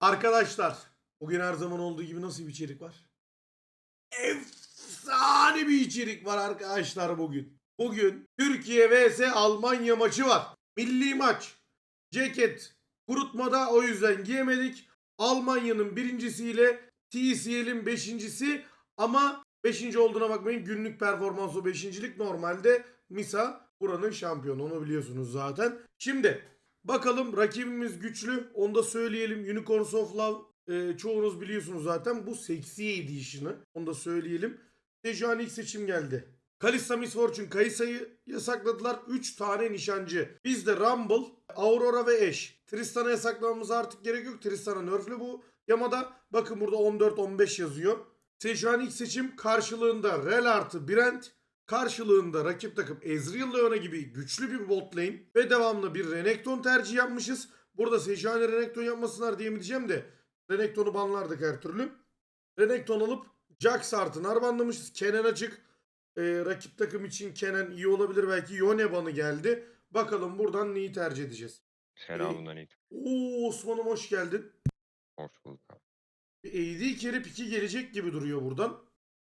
Arkadaşlar bugün her zaman olduğu gibi nasıl bir içerik var? Efsane bir içerik var arkadaşlar bugün. Bugün Türkiye vs Almanya maçı var. Milli maç. Ceket kurutmada o yüzden giyemedik. Almanya'nın birincisiyle TCL'in beşincisi ama beşinci olduğuna bakmayın günlük performans o beşincilik normalde Misa buranın şampiyonu onu biliyorsunuz zaten. Şimdi bakalım rakibimiz güçlü onu da söyleyelim Unicorns of Love e, çoğunuz biliyorsunuz zaten bu seksi edition'ı onu da söyleyelim. Sejuani ilk seçim geldi. Kalista Miss Fortune Kayısa'yı yasakladılar. 3 tane nişancı. Bizde Rumble, Aurora ve Ashe. Tristan'a yasaklamamıza artık gerek yok. Tristan'a nerflü bu. Yamada bakın burada 14-15 yazıyor. Sejuani ilk seçim karşılığında Rel artı Brent. Karşılığında rakip takım Ezreal Leona gibi güçlü bir bot lane ve devamlı bir Renekton tercih yapmışız. Burada Sejuani Renekton yapmasınlar diye mi diyeceğim de Renekton'u banlardık her türlü. Renekton alıp Jax artı banlamışız. Kenan açık. Ee, rakip takım için Kenan iyi olabilir. Belki Yone banı geldi. Bakalım buradan neyi tercih edeceğiz. Selamünaleyküm. Oo Osman'ım hoş geldin. Hoş bulduk abi. AD carry piki gelecek gibi duruyor buradan.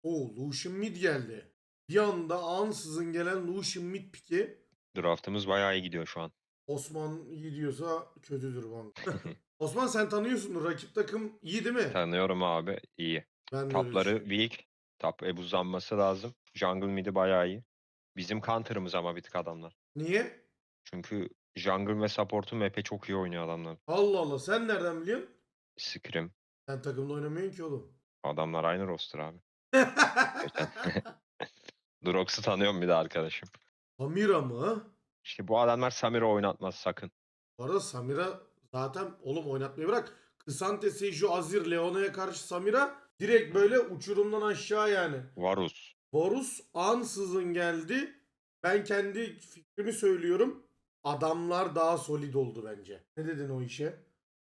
Oo Lucian mid geldi. Bir anda ansızın gelen Lucian mid piki. Draftımız bayağı iyi gidiyor şu an. Osman iyi diyorsa kötüdür banka. Osman sen tanıyorsundur. Rakip takım iyi değil mi? Tanıyorum abi. iyi. Ben de öyle Tapları düşünüyorum. weak. Top e, buzlanması lazım. Jungle mid'i bayağı iyi. Bizim counter'ımız ama bir tık adamlar. Niye? Çünkü jungle ve support'un map'e çok iyi oynuyor adamlar. Allah Allah sen nereden biliyorsun? Scrim. Sen takımda oynamıyorsun ki oğlum. Adamlar aynı roster abi. Drox'u tanıyorum bir de arkadaşım. Samira mı? İşte bu adamlar Samira oynatmaz sakın. Bu arada Samira zaten oğlum oynatmayı bırak. Kısante, Seju, Azir, Leona'ya karşı Samira direkt böyle uçurumdan aşağı yani. Varus. Varus ansızın geldi. Ben kendi fikrimi söylüyorum. Adamlar daha solid oldu bence. Ne dedin o işe?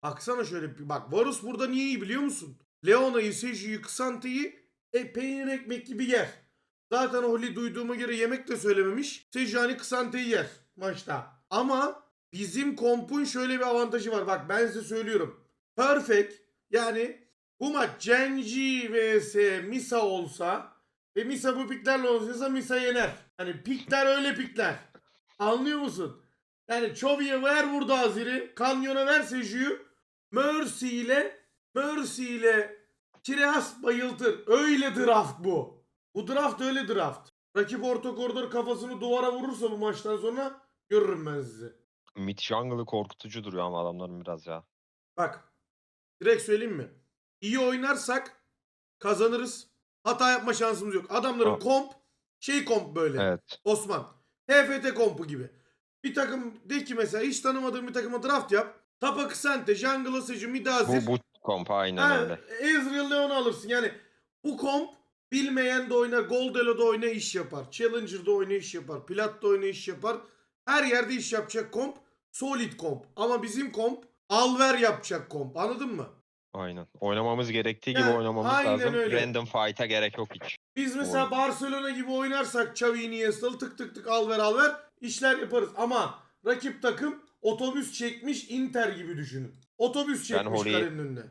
Baksana şöyle bir bak. Varus burada niye iyi biliyor musun? Leona'yı, Seju'yu, Kısante'yi e, peynir ekmek gibi yer. Zaten Holly duyduğuma göre yemek de söylememiş. Sejuani Kısante'yi yer maçta. Ama bizim kompun şöyle bir avantajı var. Bak ben size söylüyorum. Perfect yani bu maç Genji vs Misa olsa ve Misa bu piklerle oynasa Misa yener. Hani pikler öyle pikler. Anlıyor musun? Yani Chovy'ye ver burada Azir'i. Kanyona ver Seju'yu. Mercy ile Mercy ile Kireas bayıltır. Öyle draft bu. Bu draft öyle draft. Rakip orta koridor kafasını duvara vurursa bu maçtan sonra görürüm ben sizi. Mid jungle'ı korkutucu duruyor ama adamların biraz ya. Bak. Direkt söyleyeyim mi? İyi oynarsak kazanırız. Hata yapma şansımız yok. Adamların Tamam. komp şey komp böyle. Evet. Osman. TFT kompu gibi. Bir takım de ki mesela hiç tanımadığın bir takıma draft yap. Tapa Kısante, Jungle Asıcı, Midazir. Bu, bu komp aynen Ha, öyle. Ezreal Leon'u alırsın. Yani bu komp bilmeyen de oynar. Goldelo'da oyna iş yapar. Challenger'da oyna iş yapar. Plat'ta oyna iş yapar. Her yerde iş yapacak komp. Solid komp. Ama bizim komp alver yapacak komp. Anladın mı? Aynen. Oynamamız gerektiği gibi Ya, oynamamız aynen lazım. öyle. Random fight'a gerek yok hiç. Biz mesela Oyun. Barcelona gibi oynarsak Xavi Iniesta'lı tık tık tık alver alver işler yaparız. Ama rakip takım otobüs çekmiş Inter gibi düşünün. Otobüs çekmiş kalenin önüne.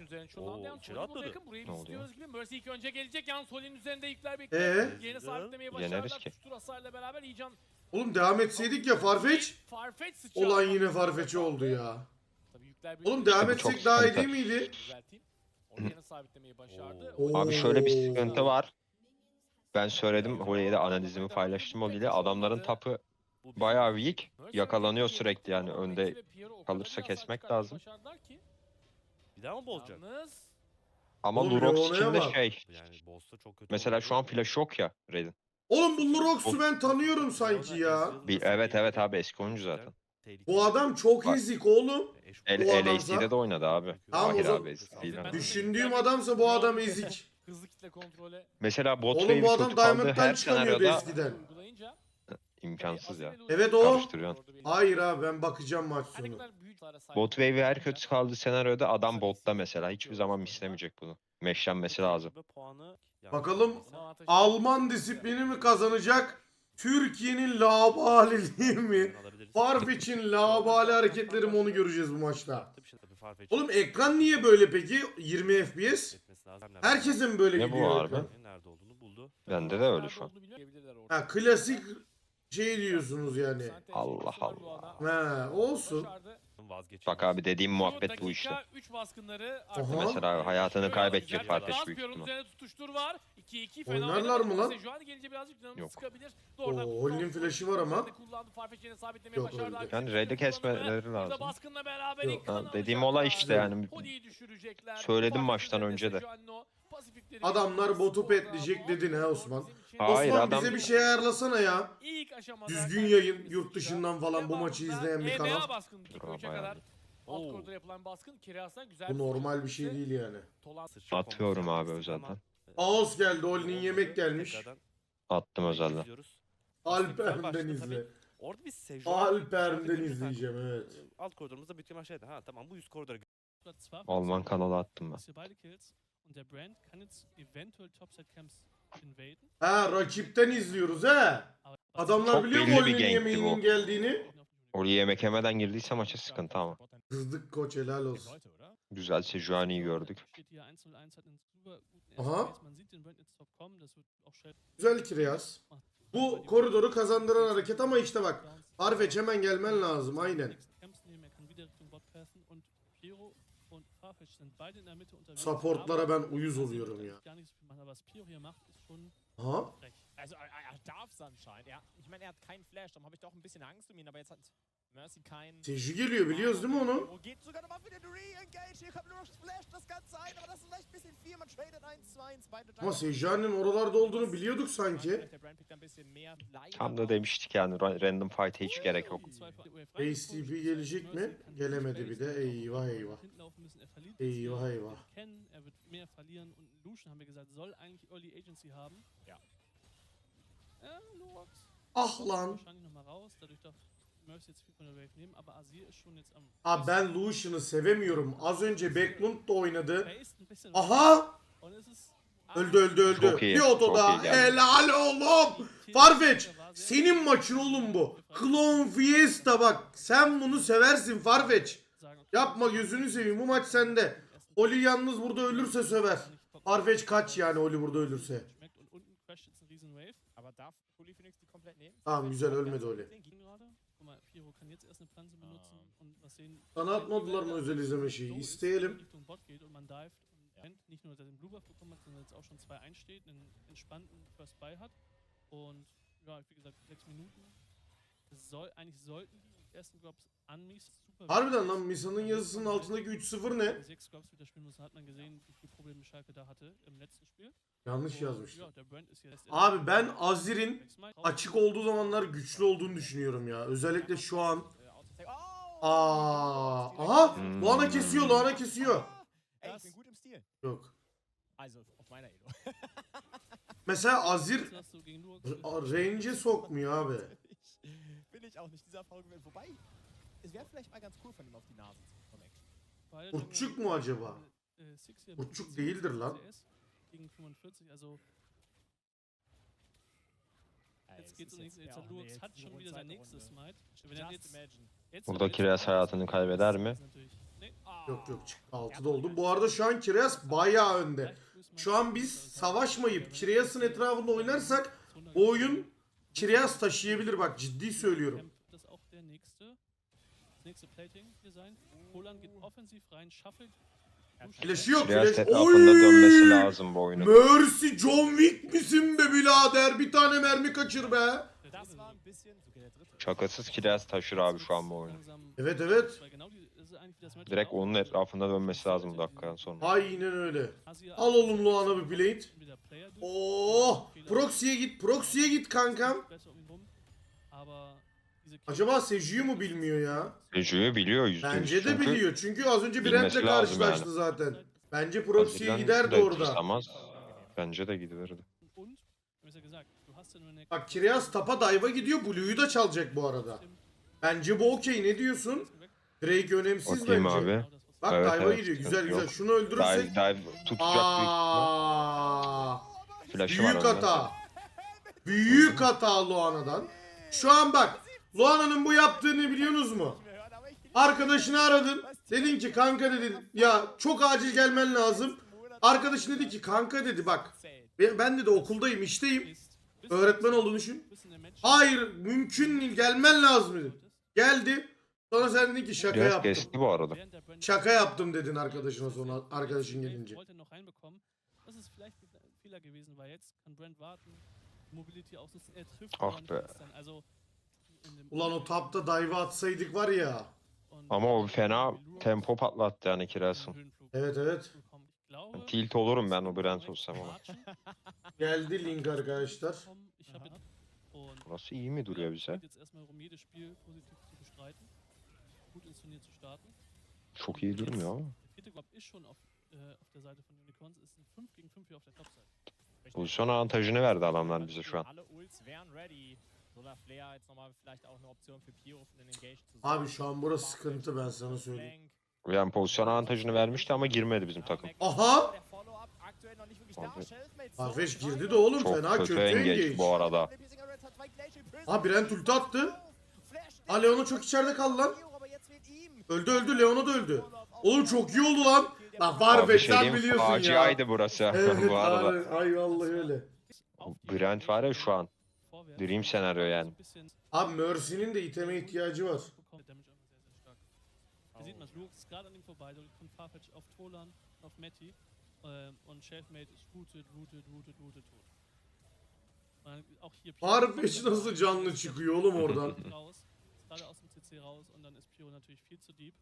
Üzerine çullandı. Yalnız içeri Sol'un bu atladı. yakın. Burayı Ne biz oluyor? istiyoruz gibi. Mercy ilk önce gelecek. Yalnız Sol'ün üzerinde yükler bekliyor. Ee? Yeni sabitlemeyi başardılar. ki. Tur hasarıyla beraber iyican. Oğlum devam etseydik ya Farfetch. Farfetch sıçradı. Olan yine Farfetch'e oldu ya. Tabii yükler Oğlum devam etsek daha iyi değil miydi? Düzelteyim. Orada yine sabitlemeyi başardı. Oo. Abi şöyle bir sıkıntı var. Ben söyledim Holly'e de analizimi paylaştım o ile. Adamların tapı bayağı weak. Yakalanıyor sürekli yani önde kalırsa kesmek lazım. Daha mı bozacak? Yalnız Ama Oğlum Lurox için de bak. şey. Yani boss'ta çok kötü Mesela şu an flash yok ya Red'in. Oğlum bu Lurox'u ben tanıyorum sanki ya. Bir- evet, evet abi, eski oyuncu zaten. Bu adam çok Bak. ezik oğlum. El, Bu adamsa- LAC'de de oynadı abi. Tamam, o Mahir zaman- abi eski değil ama. Düşündüğüm adamsa bu adam ezik. hızlı kitle kontrole Mesela bot Oğlum bu adam Diamond'dan her çıkamıyordu senaryoda eskiden. uygulayınca imkansız ya. Evet o. Karıştırıyorsun. Hayır abi ben bakacağım maç sonu. kadar Bot wave'i her olsa kötü kaldığı senaryoda adam botta mesela. Hiçbir zaman mislemeyecek bunu. Meşlenmesi lazım. Bakalım Alman disiplini mi kazanacak? Türkiye'nin labaliliği mi? Farfetch'in labali hareketleri mi onu göreceğiz bu maçta. Oğlum ekran niye böyle peki? 20 FPS? Herkesin böyle Ne bu gidiyor. Nerede olduğunu buldu. Bende de öyle şu an. Ha klasik şey diyorsunuz yani. Allah Allah. Ha olsun. Bak abi dediğim muhabbet bu işte. 3 baskınları Aha. Mesela hayatını kaybedecek pas, büyük ihtimal. tutuştur var. 2-2 fena Oynarlar mı lan? Şu an gelince birazcık canını Yok. sıkabilir. Oo, Holly'nin flash'ı var ama. Kullandı Farfetch yine sabitlemeyi Yok, başardı. Yani raid'i kesmeleri lazım. baskınla beraber Yok. ilk Ha, dediğim olay işte yani. Söyledim üzerinde önce de. Adamlar botu petleyecek dedin ha bu Osman. Hayır, Osman adam- bize bir şey ayarlasana ya. İlk aşamada Düzgün yayın, yurt dışından falan bu maçı izleyen bir EBA kanal. baskın Bravo, bayağı kadar. iyi. Alt Oo. koridora yapılan baskın güzel Bu normal bir şey değil yani. Tolan Atıyorum abi özelden. e, Ağız geldi, Oli'nin yemek gelmiş. Attım özelden. Alper'den izle. Orada bir Alper'den izleyeceğim evet. e, Alt koridorumuzda büyük ihtimal şeydi. Ha tamam bu üst koridora Alman kanalı attım ben. Und der Brand kann jetzt eventuell Topside Camps invaden. Ha rakipten izliyoruz he. aber- Adamlar Çok biliyor mu belli bir gankti yemeğinin bu. geldiğini? Oraya yemek yemeden girdiyse maça sıkıntı ama. Kızdık koç helal olsun. Güzel Sejuani'yi gördük. Steht hier 1-0-1, hat einen super guten Aha. Güzel Kireas. Bu koridoru kazandıran hareket ama işte bak. Farfetch hemen gelmen lazım aynen. Und Farfetch sind beide in der Mitte unterwegs. Supportlara ben uyuz oluyorum ya. Gar nicht so viel machen, aber was Piro hier macht, ist schon Aha. frech. Also er, er darf es anscheinend. Er, ich meine, er hat keinen Flash, darum habe ich doch ein bisschen Angst um ihn, aber jetzt hat Teji geliyor biliyoruz değil mi onu? Oh, geht sogar nochmal wieder der Re-Engage. Hier kommt nur noch Flash das Ganze ein, aber das ist vielleicht ein bisschen viel. Man tradet 1-2-1, beide Ama Sejuani'nin oralarda olduğunu biliyorduk sanki. Tam da demiştik yani ra- random fight'e hiç gerek yok. ACP gelecek mi? Gelemedi bir de. Eyvah eyvah. Eyvah eyvah. Er. Ah lan. Wahrscheinlich nochmal raus, dadurch darf Mercy jetzt viel von der Wave nehmen, aber Azir ist schon jetzt am. Abi ben Lucian'ı sevemiyorum. Az önce Backlund da oynadı. Aha! Öldü öldü öldü. Çok iyi, Bir otoda. çok iyi geldi. Helal oğlum. Farfetch. Senin maçın oğlum bu. Clone Fiesta bak. Sen bunu seversin Farfetch. Yapma gözünü seveyim bu maç sende. Oli yalnız burada ölürse söver. Farfetch kaç yani Oli burada ölürse. Tamam güzel ölmedi Oli. Piro kann jetzt erst eine Pflanze benutzen und was sehen. Sana atmadılar mı özel izleme şeyi? İsteyelim. Richtung Bot geht und man dived und rennt. Nicht nur, dass er den Blue Buff bekommen hat, sondern jetzt auch schon 2 einsteht, einen entspannten First Buy hat. Und ja, wie gesagt, 6 Minuten. Soll, eigentlich sollten die ersten an super Harbiden lan Misa'nın yazısının altındaki 3-0 ne? 6 Drops wieder spielen müssen, hat man gesehen, wie viel Probleme Schalke da hatte im letzten Spiel. Yanlış Und, yazmışlar. Ja, der Brand ist jetzt Abi ben Azir'in açık olduğu zamanlar güçlü olduğunu düşünüyorum ya. Özellikle şu an. Aa, aha. Hmm. Luana kesiyor, Luana kesiyor. Ey, ich bin gut im Stil. Yok. Also, auf meiner Elo. Mesela Azir range'e sokmuyor abi. İch auch nicht dieser Erfahrung gewinnt. Wobei, es wäre vielleicht mal ganz cool von ihm auf die Nase zu kommen. Weil Uçuk mu acaba? äh, Six hier Uçuk mit değildir lan. CS Gegen 45, also jetzt geht's um nichts. jetzt- hat hat schon wieder sein nächstes. Smite. Wenn er jetzt, jetzt Burada dann hayatını kaybeder mi? Nee, Yok yok çık. 6'da oldu. Bu arada şu an Kireas bayağı önde. Şu an biz savaşmayıp aber Kireas'ın etrafında oynarsak bu oyun Kireas taşıyabilir bak ciddi söylüyorum. Flash'ı yok Biraz flash. etrafında dönmesi Oy! lazım bu oyunun. Mercy John Wick misin be birader? Bir tane mermi kaçır be. Şakasız Kireas taşır abi şu an bu oyunu. Evet evet. Direkt onun etrafında dönmesi lazım bu dakikadan sonra. Aynen öyle. Al oğlum Luana bir durch. Oh! Proxy'ye git, Proxy'ye git kankam. Acaba Seju'yu mu bilmiyor ya? Reju'yu biliyor yüzde yüz. Bence de Çünkü biliyor. Çünkü az önce bilmesi Brent'le lazım karşılaştı yani. zaten. Bence Proxy'ye Azir'den giderdi de orada. tırsamaz. Bence de eine Bak Kireas tapa dive'a gidiyor. Blue'yu da çalacak bu arada. Bence bu okey. Ne diyorsun? Drake önemsiz Okeyim bence. abi. Bak Evet, dive'a evet, gidiyor. Güzel güzel. yok. Şunu öldürürsek. Dive, dive tutacak büyük ihtimal. Aa! Flash'ı var Büyük ondan. hata. Büyük hata Luana'dan. Şu an bak. Luana'nın bu yaptığını biliyorsunuz mu? Arkadaşını aradın. Dedin ki kanka dedi ya çok acil gelmen lazım. Arkadaşın dedi ki kanka dedi bak ben dedi okuldayım işteyim. Öğretmen olduğunu düşün. Hayır mümkün değil gelmen lazım dedim. Geldi. Sonra sen dedin ki şaka Biraz yaptım. kesti bu arada. Şaka yaptım dedin arkadaşına sonra arkadaşın gelince. Fehler gewesen, weil jetzt kann Brent warten, Mobility ausnutzen. Er trifft nicht be. dann. Also in dem Ulan o tapta dive atsaydık var ya. Und Ama o fena tempo patlattı yani Kiras'ın. Höhenflug Evet evet. bekommen. Ich glaube, Tilt olurum ben o Brent olsam ama. Geldi link arkadaşlar. Ich habe jetzt und Burası iyi mi duruyor bize? geht jetzt erstmal jedes Spiel positiv zu bestreiten, gut ins Turnier zu starten. Çok iyi durmuyor ama. Der vierte Club ist schon auf, äh, auf der Seite von Unicorns, ist ein 5 gegen 5 hier auf der Top-Seite. Pozisyon avantajını verdi adamlar bize şu an. Alle Ults wären ready. Solar Flare jetzt nochmal vielleicht auch eine Option für Pyro für den Engage zu Abi şu an burası sıkıntı ben sana söyleyeyim. Yani pozisyon avantajını vermişti ama girmedi bizim takım. Aha! Farfetch girdi de oğlum Çok fena kötü kötü engage engage. bu arada. Ha Brent ulti attı. Ha Leona çok içeride kaldı lan. Öldü öldü Leona da öldü. Oğlum çok iyi oldu lan. Bak Abi Farfetch şey sen biliyorsun ya. faciaydı burası Evet bu arada. abi, ay vallahi öyle. Brent var ya şu an. Dream senaryo yani. Abi Mercy'nin de iteme ihtiyacı var. Hier sieht man es, Lux ist gerade an ihm vorbei, da kommt Farfetch auf Tolan, auf Matty ähm, und Shelfmate ist rooted, rooted, rooted, rooted, tot. Und dann auch hier Pyro- Farfetch nasıl canlı çıkıyor oğlum oradan. raus, ist gerade aus dem CC raus und dann ist Pyro natürlich viel zu deep.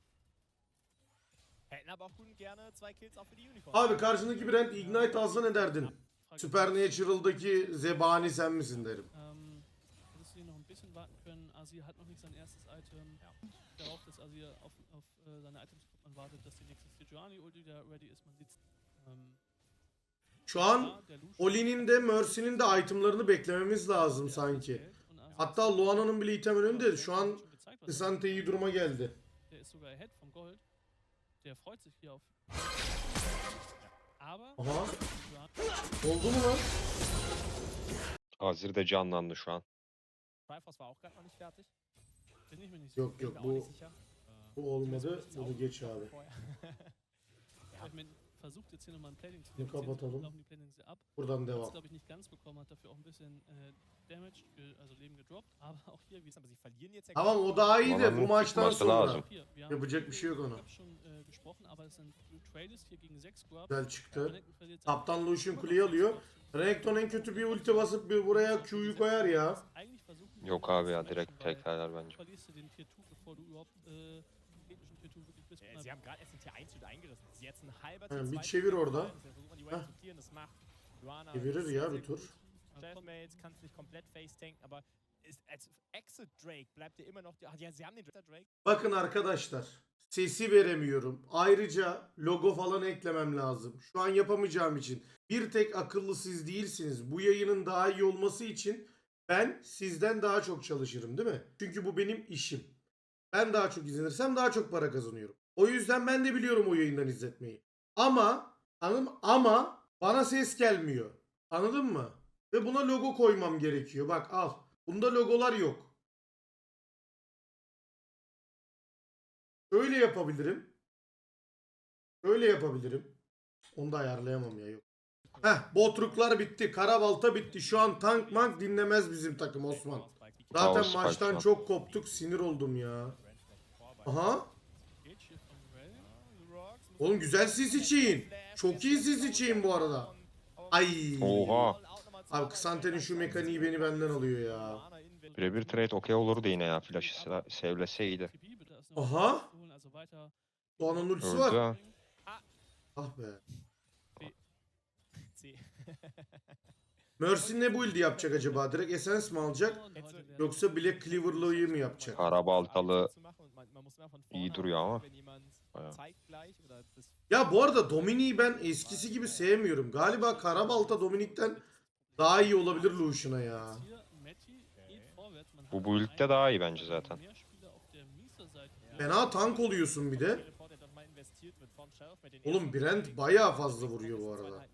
Hätten aber auch gut gerne zwei Kills auch für die Unicorns. Abi karşındaki Brent Ignite alsa ne derdin? Supernatural'daki zebani sen misin derim. Ähm, hättest du hier noch ein bisschen warten können. Azir hat noch nicht sein erstes Item. Darauf, dass Azir auf, auf äh, seine Items guckt, man wartet, dass die nächste Sejuani-Ulti da ready ist. Man sieht ähm, Şu an Oli'nin de Mercy'nin de itemlarını beklememiz lazım sanki. Hatta Luana'nın bile item önünde. Şu an was er iyi duruma geldi. Der ist sogar ahead vom Gold. Der freut sich hier auf. Aber Aha. Oldu mu lan? Azir de canlandı şu an. Triforce war auch gerade noch nicht fertig. bin ich mir nicht sicher. Yok Bin yok mir auch nicht bu sicher. bu olmadı. Bunu geç abi. Vorher. Ich mein, versucht jetzt hier nochmal ein Plating zu Hier kapatalım. Laufen die Platings ab. Buradan es, devam. glaube ich, nicht ganz bekommen, hat dafür auch ein bisschen äh, Damage, ge- also Leben gedroppt. Aber auch hier, wie Aber sie verlieren jetzt ja Tamam o daha iyi de bu maçtan çıkması sonra. lazım. hier, wir haben Yapacak bir şey yok ona. schon äh, gesprochen, aber es sind Traders hier gegen 6 Squad. Güzel çıktı. Renekton verliert seinen- Taptan Lucian kuleyi alıyor. Renekton en kötü bir ulti basıp bir buraya Q'yu koyar ya. Eigentlich versuchen wir Yok abi ya direkt du bence. verlierst du den Tier 2, bevor du überhaupt äh, gegnerischen Tier 2 wirklich bist. Äh, Sie haben gerade erst den Tier 1 wieder eingerissen. Sie jetzt ein halber Ja, Tier bir 2 çevir orada. Heh. Çevirir ya bir tur. gut. Shelfmates kann es nicht komplett face tanken, aber ist, als Exit Drake bleibt ja immer noch. die- Ah, ja, sie haben den Drake. Bakın arkadaşlar. Sesi veremiyorum. Ayrıca logo falan eklemem lazım. Şu an yapamayacağım için. Bir tek akıllı siz değilsiniz. Bu yayının daha iyi olması için ben sizden daha çok çalışırım değil mi? Çünkü bu benim işim. Ben daha çok izlenirsem daha çok para kazanıyorum. O yüzden ben de biliyorum o yayından izletmeyi. Ama mı? Ama bana ses gelmiyor. Anladın mı? Ve buna logo koymam gerekiyor. Bak al. Bunda logolar yok. Öyle yapabilirim. Öyle yapabilirim. Onu da ayarlayamam ya yok. Heh botruklar bitti. Karabalta bitti. Şu an tank mank dinlemez bizim takım Osman. Zaten Kaos maçtan çok koptuk. Sinir oldum ya. Aha. Geht hier vom Rel. Oğlum güzel CC chain. Çok iyi CC chain bu arada. Ay. Oha. Abi Kısante'nin şu mekaniği beni benden alıyor ya. Birebir trade okey olurdu yine ya. Flash'ı se- sevleseydi. Aha. Doğan'ın ultisi var. Ah be. Mercy ne build yapacak acaba? Direkt Essence mi alacak? Yoksa Black Cleaver'lığı mı yapacak? Karabaltalı iyi duruyor ama. Bayağı. Ya bu arada Dominik'i ben eskisi gibi sevmiyorum. Galiba Karabalta Dominik'ten daha iyi olabilir Lucian'a ya. Bu build'de daha iyi bence zaten. Fena tank oluyorsun bir de. Oğlum Brent bayağı fazla vuruyor bu arada.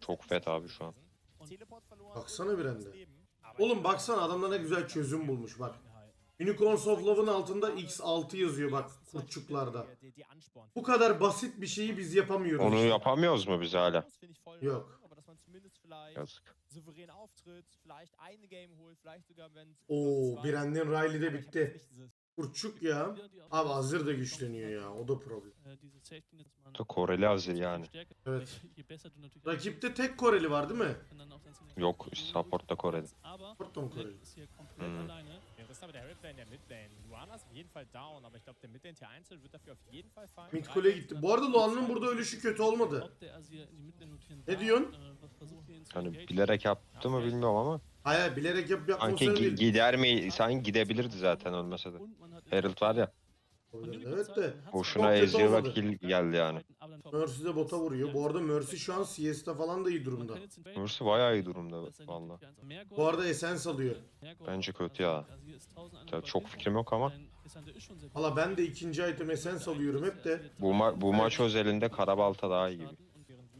Çok fet abi şu an. Baksana Brent'e. Oğlum baksana adamlar ne güzel çözüm bulmuş bak. Unicorns of Love'ın altında X6 yazıyor bak kurtçuklarda. Bu kadar basit bir şeyi biz yapamıyoruz. Onu işte. yapamıyoruz mu biz hala? Yok. Yazık. souverän auftritt, vielleicht eine Game holt, vielleicht sogar wenn Oo, Brandon Riley de bitti. Kurtçuk ya. Abi Azir de güçleniyor ya. O da problem. Da Koreli Azir yani. Evet. Rakipte tek Koreli var değil mi? Yok, support'ta Koreli. Porto mu Koreli? Mhm. Das ist aber der Hellplay in der Midlane. Luana ist auf jeden Fall down, aber ich glaube, der Midlane Tier 1 wird dafür auf jeden Fall fallen. Mid kule gitti. Bu arada Luan'ın burada ölüşü kötü olmadı. Ne diyorsun? Hani bilerek yaptı mı bilmiyorum ama. Hayır bilerek yap yapmasını Sanki gi- değil. gider mi? Sanki gidebilirdi zaten ölmese de. Herald var ya. Evet de. Boşuna Çok kötü olmadı. kill geldi yani. Mercy de bota vuruyor. Bu arada Mercy şu an CS'de falan da iyi durumda. Mercy bayağı iyi durumda valla. Bu arada Essence alıyor. Bence kötü ya. Ya çok fikrim yok ama. Valla ben de ikinci item Essence alıyorum hep de. Bu, ma- bu maç özelinde Karabalta daha iyi gibi.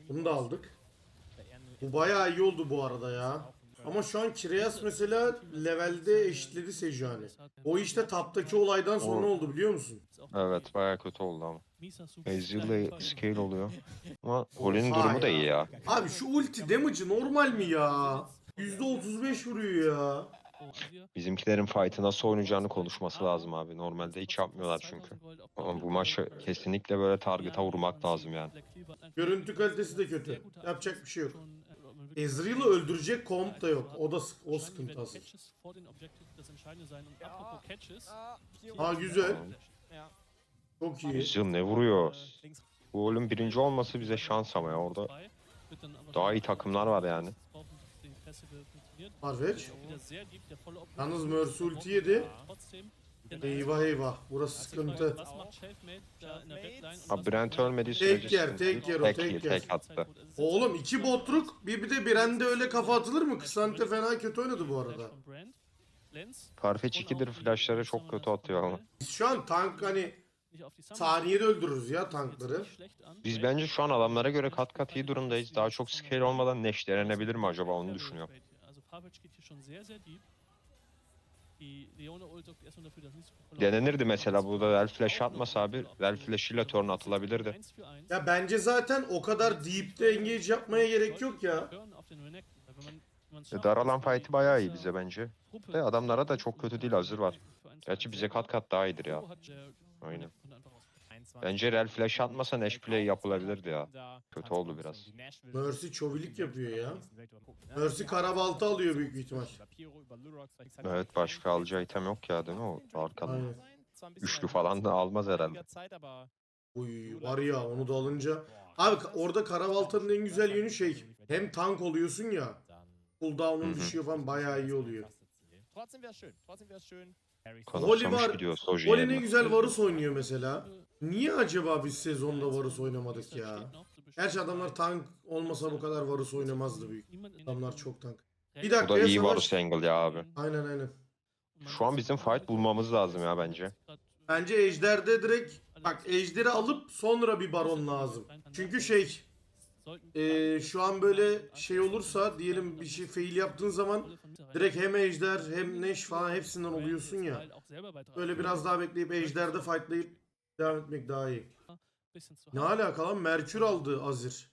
Bunu da aldık. Bu bayağı iyi oldu bu arada ya. Ama şu an Kireas mesela levelde eşitledi Sejuani. O işte taptaki olaydan sonra O- oldu biliyor musun? Evet bayağı kötü oldu ama. Ezreal'la scale oluyor. Ama Oha Oli'nin durumu da ya. iyi ya. Abi şu ulti damage'ı normal mi ya? %35 vuruyor ya. Bizimkilerin fight'ı nasıl oynayacağını konuşması lazım abi. Normalde hiç yapmıyorlar çünkü. Ama bu maçı kesinlikle böyle target'a vurmak lazım yani. Görüntü kalitesi de kötü. Yapacak bir şey yok. Ezreal'ı öldürecek komp da yok. O da sık- o sıkıntı asıl. Ha güzel. Çok iyi. Ezreal ne vuruyor? Bu oyunun birinci olması bize şans ama ya orada. Daha iyi takımlar var yani. Farfetch. Yalnız Mercy ulti yedi. Eyvah eyvah. Burası sıkıntı. Abi Brent ölmediği Tek sürece yer, sıkıntı tek yer o, tek tek yer. tek attı. Oğlum iki botruk bir bir de Brand'e öyle kafa atılır mı? Kısante fena kötü oynadı bu arada. Farfetch 2'dir flashları çok kötü atıyor ama. Biz şu an tank hani saniyede öldürürüz ya tankları. Biz bence şu an adamlara göre kat kat iyi durumdayız. Daha çok scale olmadan Neş denenebilir mi acaba onu düşünüyorum. Denenirdi mesela burada Rel Flash atmasa abi. Rel Flash ile turn atılabilirdi. Ya bence zaten o kadar deep'te engage yapmaya gerek yok ya. E, Daralan fight'i bayağı iyi bize bence. De adamlara da çok kötü değil hazır var. Gerçi bize kat kat daha iyidir ya. Aynen. Bence Rel Flash atmasa Neş play yapılabilirdi ya. Kötü oldu biraz. Mercy çovilik yapıyor ya. Mercy karabalta alıyor büyük ihtimal. Evet başka alacağı item yok ya değil mi o arkada? Aynen. Üçlü falan da almaz herhalde. Uy var ya onu da alınca. Abi orada karabaltanın en güzel yönü şey. Hem tank oluyorsun ya. Cooldown'un düşüyor falan bayağı iyi oluyor. Trotzdem wäre schön. Trotzdem wäre schön. Harry Kanıksamış var. gidiyor Sojin Oli ne güzel Varus oynuyor mesela. Niye acaba biz sezonda Varus oynamadık ya? Gerçi adamlar tank olmasa bu kadar Varus oynamazdı büyük. Adamlar çok tank. Bir Bu dakika da ya iyi savaş. Varus angle ya abi. Aynen aynen. Şu an bizim fight bulmamız lazım ya bence. Bence Ejder'de direkt bak Ejder'i alıp sonra bir Baron lazım. Çünkü şey eee, şu an böyle şey olursa diyelim bir şey fail yaptığın zaman direkt hem Ejder hem Neş falan hepsinden oluyorsun ya. Böyle biraz daha bekleyip Ejder'de fightlayıp devam etmek daha iyi. Ne alaka lan? Merkür aldı Azir.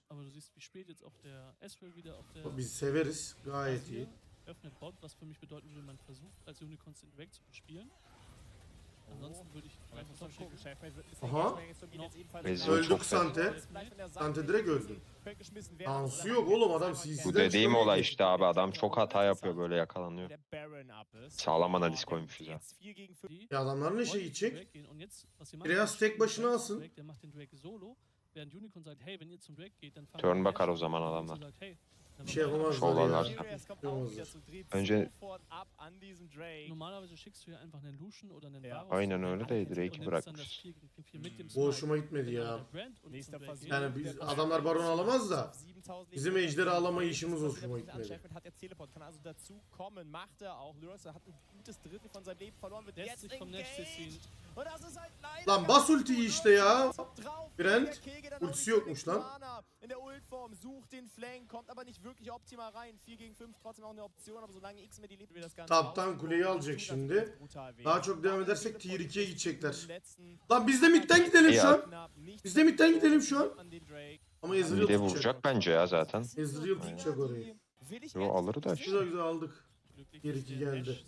Biz severiz. Gayet iyi. öffnet Bot, was für mich bedeuten würde, man versucht als zu bespielen. Ansonsten würde ich einfach Aha. Öldük. Sante. Sante direkt öldü. Dansı yok oğlum adam CC'den Bu dediğim çıkamıyor olay işte abi adam çok hata yapıyor böyle yakalanıyor. Sağlam analiz koymuşuz ya. Ya adamlar ne şey Wollen gidecek? Drake gehen und jetzt, was sie machen, Kireas ist, tek başına alsın. Drake, der macht den Drake solo, während Unicorn sagt, hey, wenn ihr zum Drake geht, dann fangen Turn bakar o zaman an. adamlar. Bir şey yapamazlar Şovlarlar. ya. Önce- Normalerweise schickst du ja einfach einen Lucian oder einen. Varus Aynen öyle de Drake'i bırakmış. 4 gegen 4 mit dem Bu hoşuma gitmedi ya. Yani biz adamlar baron alamaz da bizim ejderi alama işimiz hoşuma gitmedi. hat jetzt Teleport, kann also dazu kommen, macht er auch. Lurks hat ein gutes Drittel von seinem Leben verloren, wird lässt jetzt sich vom Next engaged. ziehen. Und das ist halt leider Lan bas ultiyi işte ya. auch ultisi yokmuş lan. Wirklich optimal rein. 4 gegen 5 trotzdem auch eine Option, aber solange X mit die lebt, will das Ganze Taptan kuleyi alacak şimdi. Daha çok devam edersek tier 2'ye gidecekler. Lan biz de midden gidelim şu an. Biz de midden gidelim şu an. Ama Ezreal de tutacak. vuracak bence ya zaten. Ezreal tutacak orayı. Yo, alır da gesagt Güzel güzel aldık. Glücklich Geri ist iki der geldi.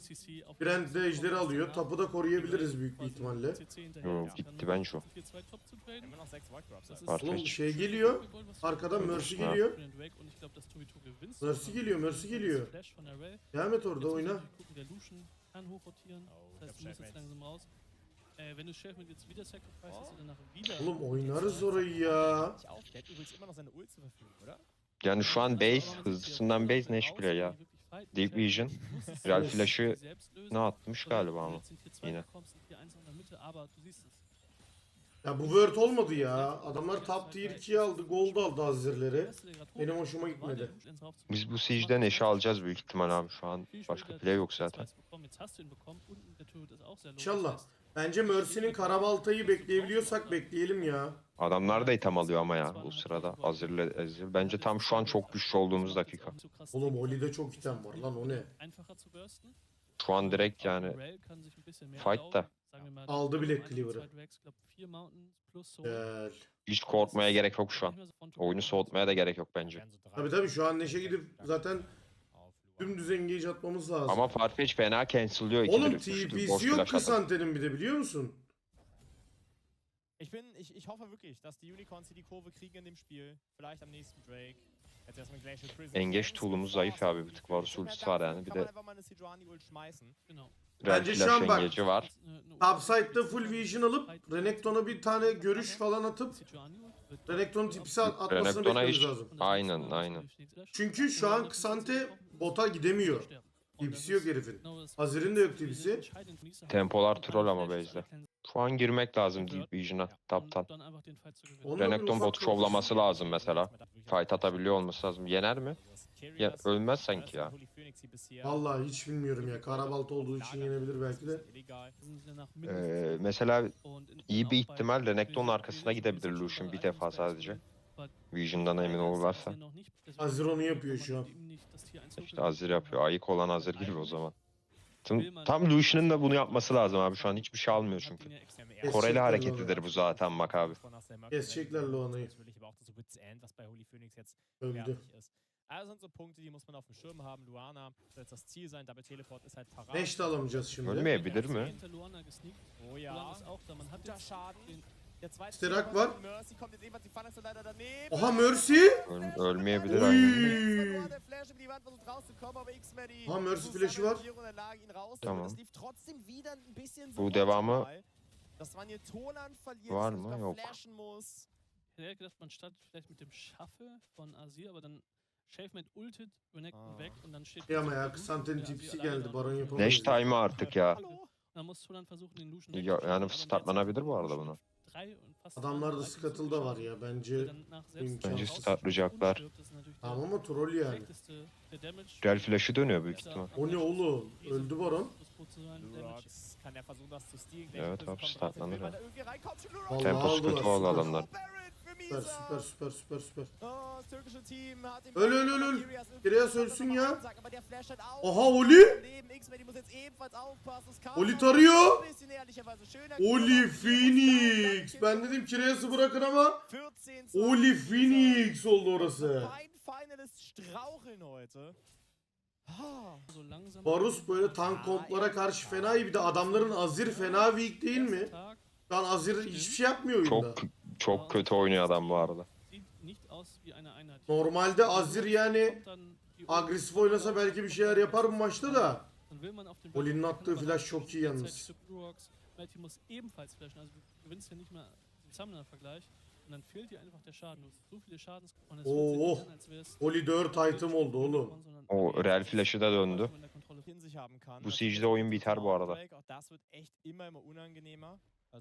Brand de ejderi alıyor. Tapu da koruyabiliriz büyük bir ihtimalle. Yo, gitti bence o. 4-2 top zu traden. Immer noch 6 Void Drops. Das also. ist Warte, Oğlum şey geliyor. Arkadan Mercy Ha. geliyor. für den Drake und ich glaube, dass 2v2 gewinnst. Mercy geliyor, Mercy geliyor. Devam et orada oyna. Oh. Äh. Oğlum oynarız orayı ya. Yani şu an base hızlısından base ne bile ya. Deep Vision, Real Flash'ı ne atmış galiba ama yine. Ya bu word olmadı ya. Adamlar top tier 2'yi aldı. Gold aldı Azirleri. Benim hoşuma gitmedi. Biz bu siege'den eşi alacağız büyük ihtimal abi şu an. Başka play yok zaten. İnşallah. Bence Mercy'nin karabaltayı bekleyebiliyorsak bekleyelim ya. Adamlar da item alıyor ama ya bu sırada Azir'le Ezreal. Bence tam şu an çok güçlü olduğumuz dakika. Oğlum Oli'de çok item var lan o ne? Şu an direkt yani fight da. Aldı bile Cleaver'ı. Gel. hiç korkmaya gerek yok şu an. Oyunu soğutmaya da gerek yok bence. Tabii tabii şu an Neşe gidip zaten dümdüz engage atmamız lazım. Ama Farfetch fena cancel'lıyor Oğlum TP'si yok. Kısante'nin bir de biliyor musun? Ich bin, ich, ich hoffe wirklich, dass die Unicorns hier die Kurve kriegen in dem Spiel. Vielleicht am nächsten Drake. Jetzt erstmal Glacial Prison. Engage tool'umuz zayıf abi, bir tık Varus ultisi var yani, bir kann man de- einfach mal eine Sejuani Ult schmeißen. Real Bence şu Flash an bak- engag'i var. Topside'da full vision alıp Renekton'a bir tane görüş falan atıp Renekton'un tipisi at- atmasını Renekton'a beklememiz hiç- lazım. Aynen, aynen. Çünkü şu an Kısante bota gidemiyor. Tipsi yok herifin. Azir'in de yok tipsi. Tempolar troll ama base'de. Şu an girmek lazım Deep Vision'a. Taptan. Renekton bir- şovlaması lazım mesela. Fight atabiliyor olması lazım. Yener mi? Ya ölmez sanki ya. Vallahi hiç bilmiyorum ya. Karabalta olduğu için yenebilir belki de. Ee, mesela iyi bir ihtimal Renekton arkasına gidebilir Lucian bir defa sadece. Vision'dan emin olurlarsa. Azir onu yapıyor şu an. İşte Azir yapıyor. Ayık olan Azir gibi o zaman. Tam, tam Lucian'ın da bunu yapması lazım abi. Şu an hiçbir şey almıyor çünkü. Koreli hareketidir bu zaten bak abi. Kesecekler Loan'ı. Öldü. Also sind so Punkte, die muss man auf dem Schirm haben. Luana soll jetzt das Ziel sein. Double Teleport ist halt parat. De alamayacağız şimdi. Ölmeyebilir mi? Oh ja. Guter Schaden. Der zweite Sterak Teleport var. von Mercy kommt jetzt ebenfalls die Phalanx leider daneben. Oha Mercy! Öl- ölmeyebilir aynen. Uy. Der Flash über die Wand versucht rauszukommen, aber X-Men die Ha, Mercy Flash'ı var. Tamam. Das lief trotzdem wieder ein bisschen Bu so devamı var dass mı? Yok. flashen muss. Ich hätte gedacht, man startet vielleicht mit dem Schaffe von Azir, aber dann Shelfmate ultet, Renekton Ah. weg und dann steht... Ya ama der Azir tipsi geldi. Baron Neş yapamayız. time'ı artık ya. Hallo? Dann muss Tolan versuchen, den Lucian Ya, yani startlanabilir bu arada buna. Drei und fast Adamlarda Scuttle da var ya. Bence Bence startlayacaklar. tamam ama troll yani. Real Flash'ı dönüyor büyük ihtimal. O ne oğlum? Öldü Baron. Evet, abi, startlanır Vallahi Tempo aldılar. sıkıntı oldu adamlar. Süper süper süper süper süper. Öl, öl, öl, öl. Kireas ölsün ya. Aha Oli! Oli tarıyor. Oli. Phoenix. Ben dedim Kireas'ı bırakın ama 14 Oli Phoenix oldu orası. Varus böyle tank komplara karşı fena iyi. Bir de adamların Azir fena weak değil mi? Tag Şu an Azir hiçbir şey yapmıyor oyunda. Çok çok kötü oynuyor adam bu arada. Normalde Azir yani agresif oynasa belki bir şeyler yapar bu maçta da. Oli'nin attığı flash çok iyi yalnız. Oh. wär's Oli 4 item oldu oğlum. O Real Flash'ı da döndü. Bu siege'de oyun biter bu arada. Äh.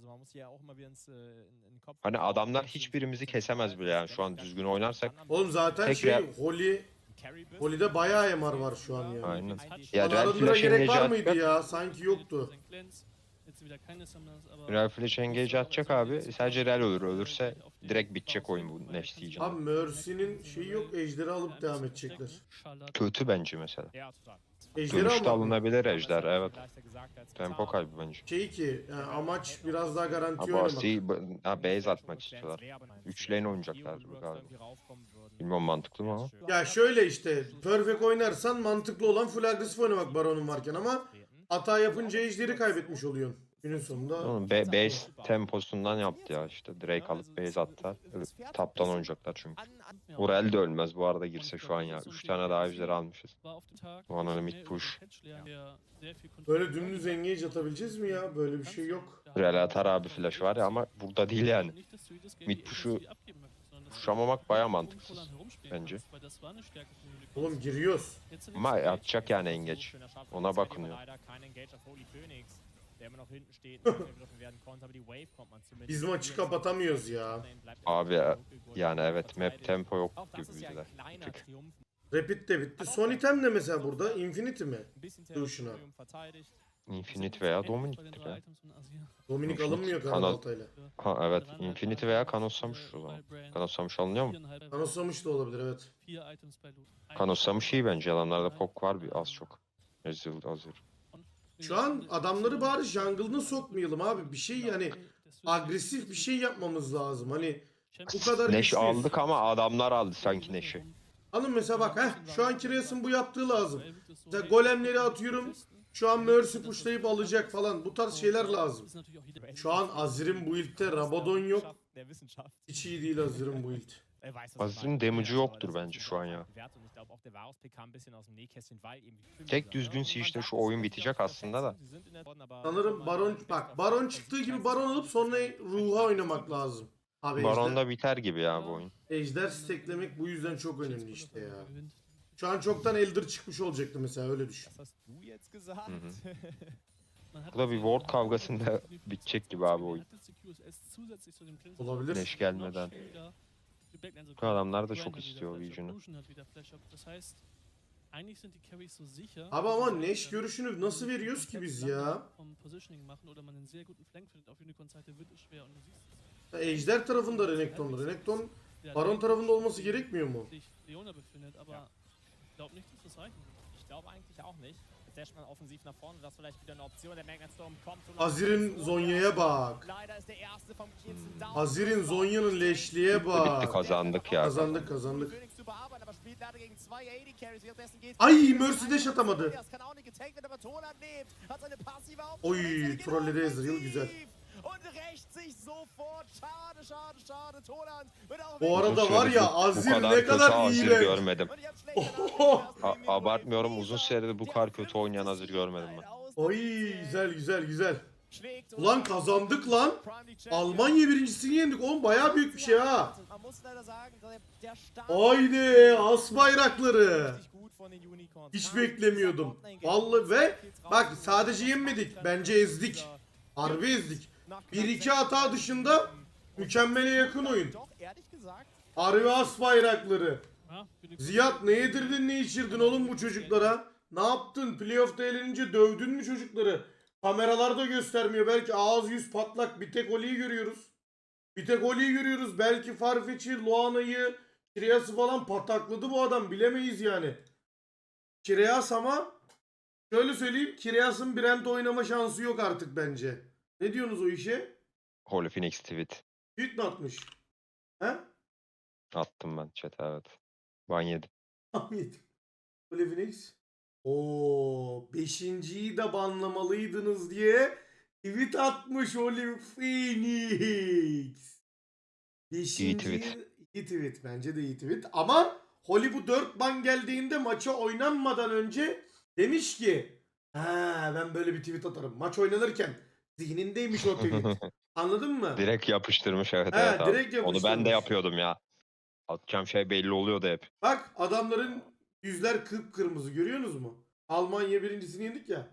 Hani adamlar hiçbirimizi kesemez bile yani şu an düzgün oynarsak. Oğlum zaten Tek şey Holly Holly'de bayağı MR var şu an ya. Aynen. Ya Real arındıra Flash'ın gerek var mıydı ya? Sanki yoktu. Real Flash engage atacak abi. Sadece Real ölür. Ölürse direkt bitecek oyun bu Neş diyeceğim. Abi Mercy'nin şeyi yok. Ejderi alıp devam edecekler. Kötü bence mesela. Ejderi Dönüşte almak. alınabilir ejder evet. Tempo kaybı bence. Şey ki yani amaç biraz daha garanti Abi oynamak. Asi ha, base atmak istiyorlar. Üç lane oynayacaklar galiba. Bilmiyorum mantıklı mı ama. Ya şöyle işte perfect oynarsan mantıklı olan full agresif oynamak baronun varken ama hata yapınca ejderi kaybetmiş oluyorsun. Günün sonunda. Oğlum be- base temposundan yaptı ya işte. Drake alıp base attılar. Taptan oynayacaklar çünkü. Bu Real de ölmez bu arada girse şu an ya. Üç tane daha ejder almışız. One limit push. Böyle dümdüz engage atabileceğiz mi ya? Böyle bir şey yok. Real atar abi flash var ya ama burada değil yani. Mid push'u Pushamamak baya mantıksız bence. Oğlum giriyoruz. Ama atacak yani engage. Ona bakın ya. Biz maçı kapatamıyoruz ya. Abi ya- yani evet map tempo yok gibi bir de. Tık. Rapid de bitti. Son item ne mesela burada? Infinity mi? Duşuna. Infinite veya Dominik'tir ya. Dominik Infinity. alınmıyor Kanal- Karabalta'yla. Ha evet Infinity veya Kanosamış o zaman. Kanosamış alınıyor mu? Kanoslamış da olabilir evet. Kanosamış iyi bence. Adamlarda pok var bir az çok. Ezreal hazır. Şu an adamları bari jungle'ına sokmayalım abi. Bir şey yani agresif bir şey yapmamız lazım. Hani bu kadar Neş güçlüyüz. aldık ama adamlar aldı sanki Neş'i. Hanım mesela bak heh şu an Kireas'ın bu yaptığı lazım. Mesela golemleri atıyorum. Şu an Mercy pushlayıp alacak falan. Bu tarz şeyler lazım. Şu an Azir'in bu ilkte Rabadon yok. Hiç iyi değil Azir'in bu ilk. Azir'in damage'ı yoktur bence şu an ya. Tek düzgün Siege'de şu oyun bitecek aslında da. Sanırım Baron bak Baron çıktığı gibi Baron alıp sonra Ruh'a oynamak lazım. Abi ejder, Baron'da biter gibi ya bu oyun. ejder steklemek bu yüzden çok önemli işte ya. Şu an çoktan Elder çıkmış olacaktı mesela öyle düşün. Hı hı. Bu da bir ward kavgasında bitecek gibi abi oyun. Olabilir. Neş gelmeden. Bu adamlar da çok istiyor Vision'u. Abi ama Neş görüşünü nasıl veriyoruz ki biz ya? Ya Ejder tarafında Renekton. Renekton Baron tarafında olması gerekmiyor mu? Dasht man offensiv nach vorne, das ist vielleicht wieder eine Option. Der Magnet Storm kommt. Azir'in. Zonya'ya bak. Leider ist der erste vom Kielzen down. Azir'in Zonya'nın leşliğe bak. kazandık ya. Kazandık kazandık. Ay Mercy dash atamadı. Passive Oy, trolledi Ezreal, güzel. Und rächt sich sofort. Schade, schade, schade. Toland wird auch Bu arada var ya bu Azir kadar ne kötü kadar Azir görmedim. Hab schlechte Oho. Nachrichten. A- abartmıyorum uzun süredir bu kadar kötü oynayan Azir görmedim ben. Ay güzel güzel güzel. Ulan kazandık lan. Almanya birincisini yendik oğlum bayağı büyük bir şey ha. Haydi as bayrakları. Hiç beklemiyordum. Vallahi ve bak sadece yenmedik bence ezdik. Harbi ezdik. Bir iki hata dışında mükemmele yakın oyun. Doch, ehrlich gesagt, Harbi as bayrakları. Ziyad ne yedirdin ne içirdin oğlum bu çocuklara? Ne yaptın? Playoff'ta elenince dövdün mü çocukları? Kameralarda göstermiyor. Belki ağız yüz patlak. Bir tek Oli'yi görüyoruz. Bir tek Oli'yi görüyoruz. Belki Farfetch'i, Luana'yı, Kireas'ı falan patakladı bu adam. Bilemeyiz yani. Kireas ama şöyle söyleyeyim. Kireas'ın Brent oynama şansı yok artık bence. Ne diyorsunuz o işe? Holy Phoenix tweet. Tweet mi atmış? He? Attım ben chat'e evet. Ban yedim. Ahmet. Öyle Phoenix. Oo, beşinciyi de banlamalıydınız diye tweet atmış Olive Phoenix. Beşinciyi... tweet. İyi tweet. Bence de iyi tweet. Ama Holly bu 4 ban geldiğinde maça oynanmadan önce demiş ki ha ben böyle bir tweet atarım. Maç oynanırken zihnindeymiş o tweet. Anladın mı? direkt yapıştırmış evet He, evet abi. direkt Onu ben yapıştırmış. de yapıyordum ya. Atacağım şey belli oluyordu hep. Bak adamların yüzler kıpkırmızı görüyorsunuz mu? Almanya birincisini yendik ya.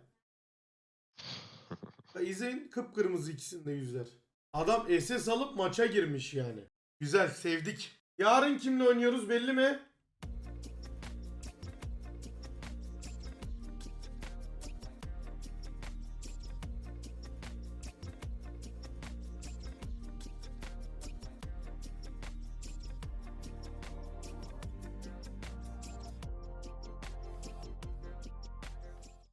ya izleyin kıpkırmızı ikisinde yüzler. Adam SS alıp maça girmiş yani. Güzel sevdik. Yarın kimle oynuyoruz belli mi?